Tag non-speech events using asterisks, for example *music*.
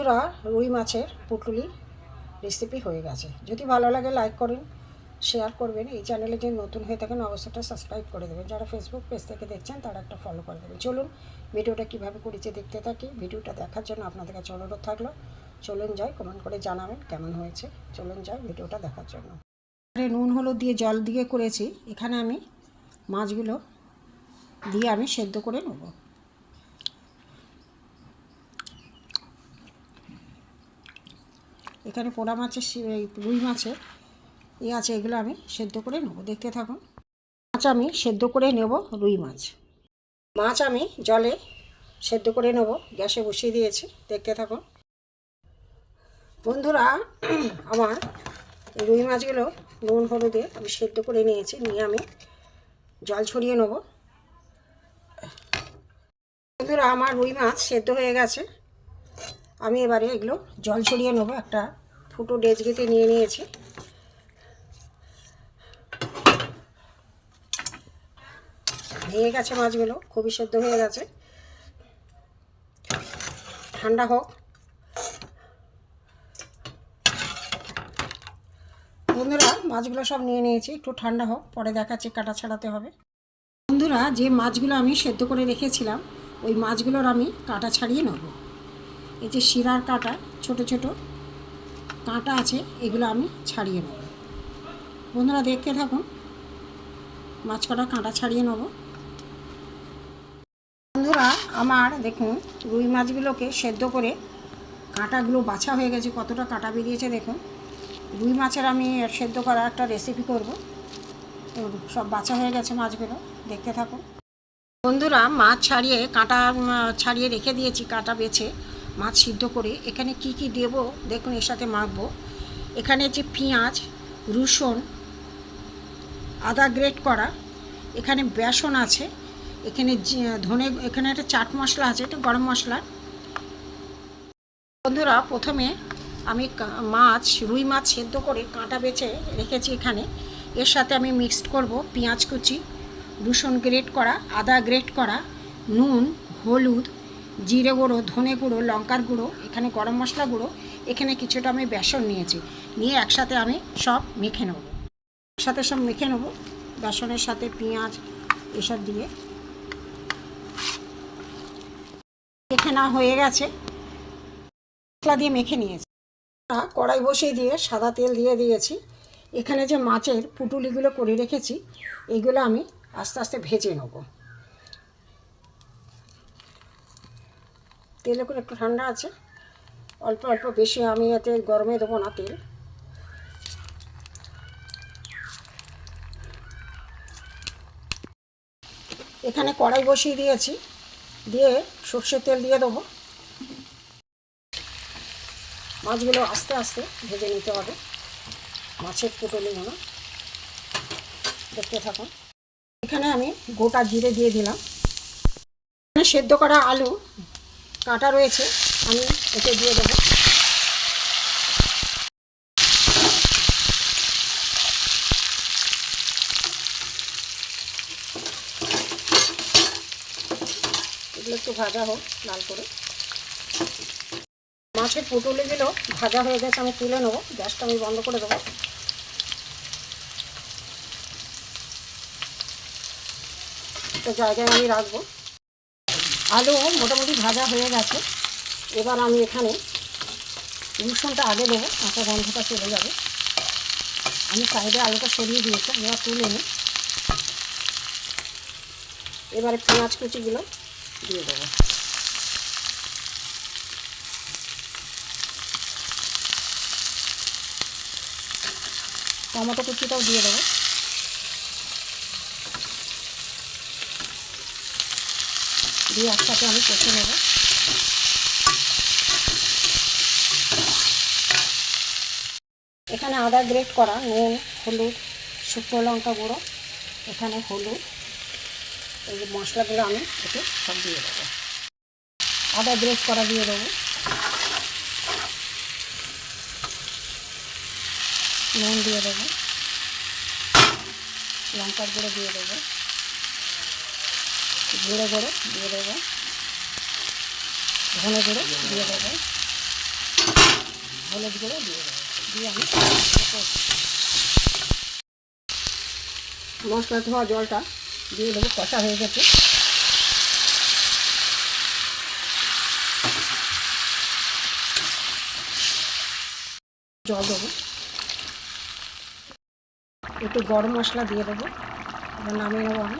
বন্ধুরা, রুই মাছের পুটুলি রেসিপি হয়ে গেছে। যদি ভালো লাগে লাইক করুন শেয়ার করবেন। এই চ্যানেলে যদি নতুন হয়ে থাকেন অবশ্যই সাবস্ক্রাইব করে দেবেন। যারা ফেসবুক পেজ থেকে দেখছেন, তারা একটা ফলো করে দেবেন। চলুন, ভিডিওটা কীভাবে করেছে দেখতে থাকি। ভিডিওটা দেখার জন্য আপনাদের কাছে অনুরোধ থাকল। চলুন যাই কমেন্ট করে জানাবেন কেমন হয়েছে। চলুন যাই, ভিডিওটা দেখার জন্য। নুন, হলুদ দিয়ে জল দিয়ে করেছি। এখানে আমি মাছগুলো দিয়ে আমি সেদ্ধ করে নেব। এখানে পোড়া মাছের রুই মাছের এ আছে, এগুলো আমি সেদ্ধ করে নেব। দেখতে থাকুন। মাছ আমি সেদ্ধ করে নেব, রুই মাছ। মাছ আমি জলে সেদ্ধ করে নেব, গ্যাসে বসিয়ে দিয়েছি। দেখতে থাকুন। বন্ধুরা, *clears throat* আমার রুই মাছগুলো নুন হলুদে আমি সেদ্ধ করে নিয়েছি, নিয়ে আমি জল ছড়িয়ে নেব। বন্ধুরা, আমার রুই মাছ সেদ্ধ হয়ে গেছে। আমি এবারে এগুলো জল ছড়িয়ে নেব, একটা ফুটো ডেজগিতে নিয়ে নিয়েছি। ভেঙে গেছে মাছগুলো, খুবই সেদ্ধ হয়ে গেছে। ঠান্ডা হোক। বন্ধুরা, মাছগুলো সব নিয়ে নিয়েছি, একটু ঠান্ডা হোক, পরে দেখাচ্ছি কাটা ছাড়াতে হবে। বন্ধুরা, যে মাছগুলো আমি সেদ্ধ করে রেখেছিলাম, ওই মাছগুলোর আমি কাটা ছাড়িয়ে নেব। এই যে শিরার কাঁটা, ছোট ছোট কাঁটা আছে, এগুলো আমি ছাড়িয়ে নেব। বন্ধুরা দেখতে থাকুন, মাছ কটা কাঁটা ছাড়িয়ে নেব। বন্ধুরা আমার দেখুন, রুই মাছগুলোকে সেদ্ধ করে কাঁটাগুলো বাছা হয়ে গেছে, কতটা কাঁটা বেরিয়েছে দেখুন। রুই মাছের আমি সেদ্ধ করা একটা রেসিপি করব। সব বাছা হয়ে গেছে মাছগুলো, দেখতে থাকুন। বন্ধুরা মাছ ছাড়িয়ে, কাঁটা ছাড়িয়ে রেখে দিয়েছি, কাঁটা বেছে। মাছ সিদ্ধ করে এখানে কি কি দেব, দেখুন এর সাথে মাখবো। এখানে যে পেঁয়াজ, রসুন, আদা গ্রেট করা, এখানে বেসন আছে, এখানে ধনে, এখানে একটা চাট মশলা আছে, এটা গরম মশলা। বন্ধুরা, প্রথমে আমি মাছ, রুই মাছ সেদ্ধ করে কাঁটা বেছে রেখেছি এখানে। এর সাথে আমি মিক্সড করব পেঁয়াজ কুচি, রসুন গ্রেট করা, আদা গ্রেট করা, নুন, হলুদ জিরে গুঁড়ো, ধনে গুঁড়ো, লঙ্কার গুঁড়ো, এখানে গরম মশলা গুঁড়ো, এখানে কিছুটা আমি বেসন নিয়েছি। নিয়ে একসাথে আমি সব মেখে নেব। একসাথে সব মেখে নেব। বেসনের সাথে পেঁয়াজ, এসব দিয়ে। মেখে না হয়ে গেছে। মশলা দিয়ে মেখে নিয়েছি। কড়াই বসিয়ে দিয়ে সাদা তেল দিয়ে দিয়েছি। এখানে যে মাছের পুটুলিগুলো করে রেখেছি এইগুলো আমি আস্তে আস্তে ভেজে নেব। তেল এখন একটু ঠান্ডা আছে। অল্প অল্প বেশি আমি এতে গরমে দেবো না তেল। এখানে কড়াই বসিয়ে দিয়েছি। দিয়ে সর্ষের তেল দিয়ে দেবো। মাছগুলো আস্তে আস্তে ভেজে নিতে হবে। মাছের পুটলিগুলো দেখতে থাকুন। এখানে আমি গোটা জিরে দিয়ে দিলাম। এখানে সেদ্ধ করা আলু কাটা রয়েছে, আমি এতে দিয়ে দেবো। এগুলো একটু ভাজা হোক, লাল করে। মাছের পুটুলিগুলো ভাজা হয়ে গেছে, আমি তুলে নেব, গ্যাসটা আমি বন্ধ করে দেবো। একটা জায়গায় আমি রাখব। আলু মোটামুটি ভাজা হয়ে গেছে। এবার আমি এখানে রসুনটা আগে দেবো কাঁচা গন্ধটা চলে যাবে। আমি সাইডে আলুটা সরিয়ে দিয়েছি, এবার তুলে নিই। এবারে পেঁয়াজ কুচিগুলো দিয়ে দেবো। টমেটো কুচিটাও দিয়ে দেবো। দিয়ে একসাথে আমি কষে নেব। এখানে আদা গ্রেট করা, নুন, হলুদ, শুকনো লঙ্কা গুঁড়ো, এখানে হলুদ। এই যে মশলাগুলো আমি এতে সব দিয়ে দেবো। আদা গ্রেট করা দিয়ে দেবো। নুন দিয়ে দেবো। লঙ্কার গুঁড়ো দিয়ে দেবো। গুঁড়ো গুঁড়ো দিয়ে দেবো। ধনে গুঁড়ো দিয়ে দেবো। হলুদ গুঁড়ো দিয়ে দেবো। দিয়ে আমি মশলা ধোয়া জলটা দিয়ে দেবো, কষা হয়ে গেছে। জল দেবো। একটু গরম মশলা দিয়ে দেবো। এবার নামিয়ে নেব আমি।